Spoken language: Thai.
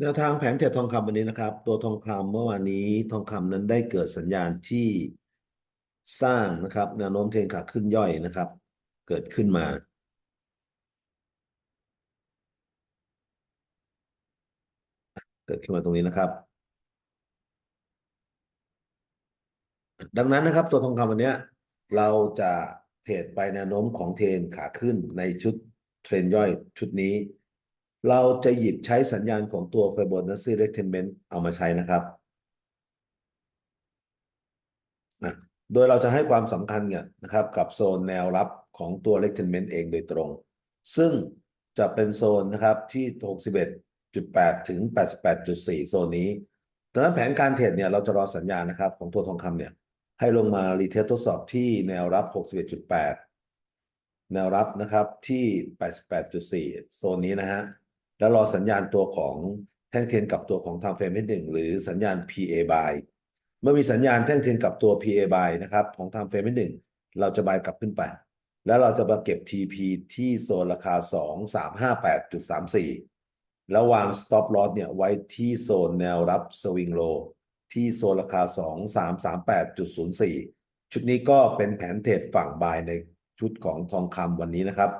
แนวทางแผนเทรดทองคำวันนี้นะครับ ตัวทองคำเมื่อวานนี้ทองคำนั้นได้เกิดสัญญาณที่สร้างนะครับแนวโน้มเทรนขาขึ้นย่อยนะครับ เกิดขึ้นมา เกิดขึ้นมาตรงนี้นะครับ ดังนั้นนะครับ ตัวทองคำวันนี้เราจะเทรดไปแนวโน้มของเทรนขาขึ้นในชุดเทรนย่อยชุดนี้ เราจะหยิบใช้สัญญาณของตัว Fibonacci Retracement เอามาใช้นะครับ โดยเราจะให้ความสำคัญเนี่ยนะครับ กับโซนแนวรับของตัว Retracement เองโดยตรง ซึ่งจะเป็นโซนนะครับที่ 61.8 ถึง 88.4 โซนนี้ดังนั้นแผนการเทรดเนี่ยเราจะรอสัญญาณนะครับของตัวทองคำเนี่ย ให้ลงมารีเทสทดสอบที่แนวรับ 61.8 แนวรับนะครับที่ 88.4 โซนนี้นะฮะ แล้วรอสัญญาณตัวของแท่งเทียนกับตัวของทางเฟรมที่หนึ่งหรือสัญญาณ PA buy เมื่อมีสัญญาณแท่งเทียนกับตัว PA buy นะครับของทางเฟรมที่หนึ่งเราจะ buy กลับขึ้นไป แล้วเราจะมาเก็บ TP ที่โซนราคา 2358.34 แล้ววาง stop loss เนี่ยไว้ที่โซนแนวรับ swing low ที่โซนราคา 2338.04 ชุดนี้ก็เป็นแผนเทรดฝั่ง buy ในชุดของทองคำวันนี้นะครับ